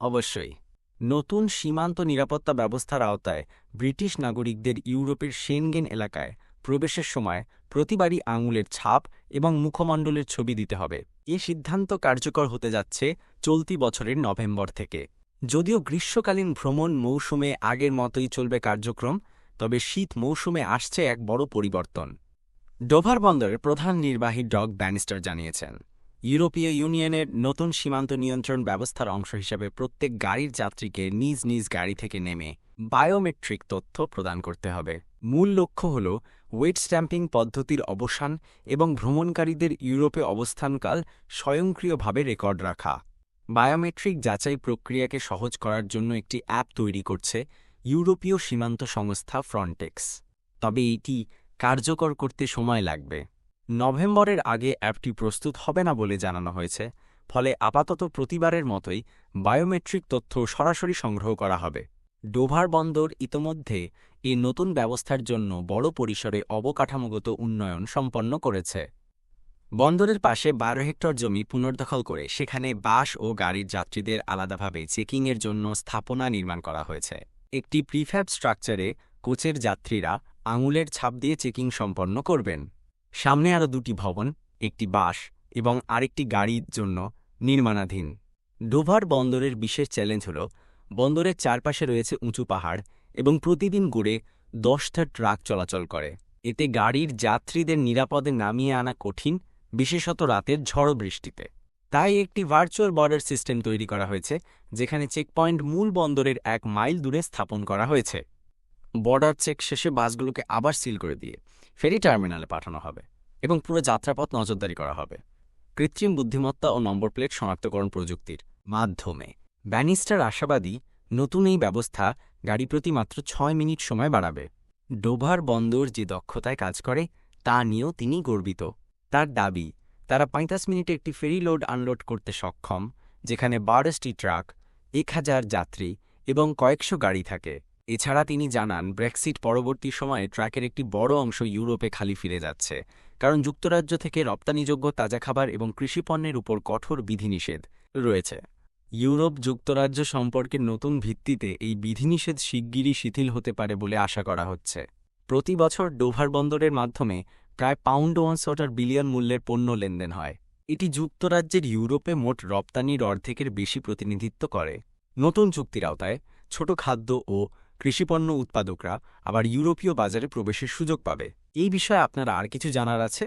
অবশ্যই। নতুন সীমান্ত নিরাপত্তা ব্যবস্থার আওতায় ব্রিটিশ নাগরিকদের ইউরোপের সেনগেন এলাকায় প্রবেশের সময় প্রতিবারই আঙুলের ছাপ এবং মুখমণ্ডলের ছবি দিতে হবে। এ সিদ্ধান্ত কার্যকর হতে যাচ্ছে চলতি বছরের নভেম্বর থেকে। যদিও গ্রীষ্মকালীন ভ্রমণ মৌসুমে আগের মতোই চলবে কার্যক্রম, তবে শীত মৌসুমে আসছে এক বড় পরিবর্তন। ডোভার বন্দরের প্রধান নির্বাহী ডগ ব্যানিস্টার জানিয়েছেন। ইউরোপীয় ইউনিয়নের নতুন সীমান্ত নিয়ন্ত্রণ ব্যবস্থার অংশ হিসেবে প্রত্যেক গাড়ির যাত্রীকে নিজ নিজ গাড়ি থেকে নেমে বায়োমেট্রিক তথ্য প্রদান করতে হবে। মূল লক্ষ্য হল ওয়েট স্ট্যাম্পিং পদ্ধতির অবসান এবং ভ্রমণকারীদের ইউরোপে অবস্থানকাল স্বয়ংক্রিয়ভাবে রেকর্ড রাখা। বায়োমেট্রিক যাচাই প্রক্রিয়াকে সহজ করার জন্য একটি অ্যাপ তৈরি করছে ইউরোপীয় সীমান্ত সংস্থা ফ্রন্টেক্স। তবে এটি কার্যকর করতে সময় লাগবে। নভেম্বরের আগে অ্যাপটি প্রস্তুত হবে না বলে জানানো হয়েছে। ফলে আপাতত প্রতিবারের মতোই বায়োমেট্রিক তথ্য সরাসরি সংগ্রহ করা হবে। ডোভার বন্দর ইতোমধ্যে এই নতুন ব্যবস্থার জন্য বড় পরিসরে অবকাঠামোগত উন্নয়ন সম্পন্ন করেছে। বন্দরের পাশে বারো হেক্টর জমি পুনর্দখল করে সেখানে বাস ও গাড়ির যাত্রীদের আলাদাভাবে চেকিংয়ের জন্য স্থাপনা নির্মাণ করা হয়েছে। একটি প্রিফ্যাব স্ট্রাকচারে কোচের যাত্রীরা আঙুলের ছাপ দিয়ে চেকিং সম্পন্ন করবেন। সামনে আরও দুটি ভবন, একটি বাস এবং আরেকটি গাড়ির জন্য নির্মাণাধীন। ডোভার বন্দরের বিশেষ চ্যালেঞ্জ হল, বন্দরের চারপাশে রয়েছে উঁচু পাহাড় এবং প্রতিদিন গড়ে দশটা ট্রাক চলাচল করে। এতে গাড়ির যাত্রীদের নিরাপদে নামিয়ে আনা কঠিন, বিশেষত রাতের ঝড় বৃষ্টিতে। তাই একটি ভার্চুয়াল বর্ডার সিস্টেম তৈরি করা হয়েছে, যেখানে চেকপয়েন্ট মূল বন্দরের এক মাইল দূরে স্থাপন করা হয়েছে। বর্ডার চেক শেষে বাসগুলোকে আবার সিল করে দিয়ে ফেরি টার্মিনালে পাঠানো হবে এবং পুরো যাত্রাপথ নজরদারি করা হবে। কৃত্রিম বুদ্ধিমত্তা ও নম্বর প্লেট শনাক্তকরণ প্রযুক্তির মাধ্যমে। ব্যানিস্টার আশাবাদী, নতুন এই ব্যবস্থা গাড়ি প্রতি মাত্র ছয় মিনিট সময় বাড়াবে। ডোভার বন্দর যে দক্ষতায় কাজ করে, তা নিয়েও তিনি গর্বিত। তার দাবি, তারা ৩৫ মিনিটে একটি ফেরি লোড আনলোড করতে সক্ষম, যেখানে বারোটি ট্রাক, এক হাজার যাত্রী এবং কয়েকশো গাড়ি থাকে। এছাড়া তিনি জানান, ব্রেক্সিট পরবর্তী সময়ে ট্রাকের একটি বড় অংশ ইউরোপে খালি ফিরে যাচ্ছে, কারণ যুক্তরাজ্য থেকে রপ্তানিযোগ্য তাজা খাবার এবং কৃষিপণ্যের উপর কঠোর বিধিনিষেধ রয়েছে। ইউরোপ যুক্তরাজ্য সম্পর্কের নতুন ভিত্তিতে এই বিধিনিষেধ শিগগিরই শিথিল হতে পারে বলে আশা করা হচ্ছে। প্রতি বছর ডোভার বন্দরের মাধ্যমে প্রায় পাউন্ড ওয়ানশটার বিলিয়ন মূল্যের পণ্য লেনদেন হয়। এটি যুক্তরাজ্যের ইউরোপে মোট রপ্তানির অর্ধেকের বেশি প্রতিনিধিত্ব করে। নতুন চুক্তির আওতায় ছোট খাদ্য ও কৃষিপণ্য উৎপাদকরা আবার ইউরোপীয় বাজারে প্রবেশের সুযোগ পাবে। এই বিষয়ে আপনারা আর কিছু জানার আছে?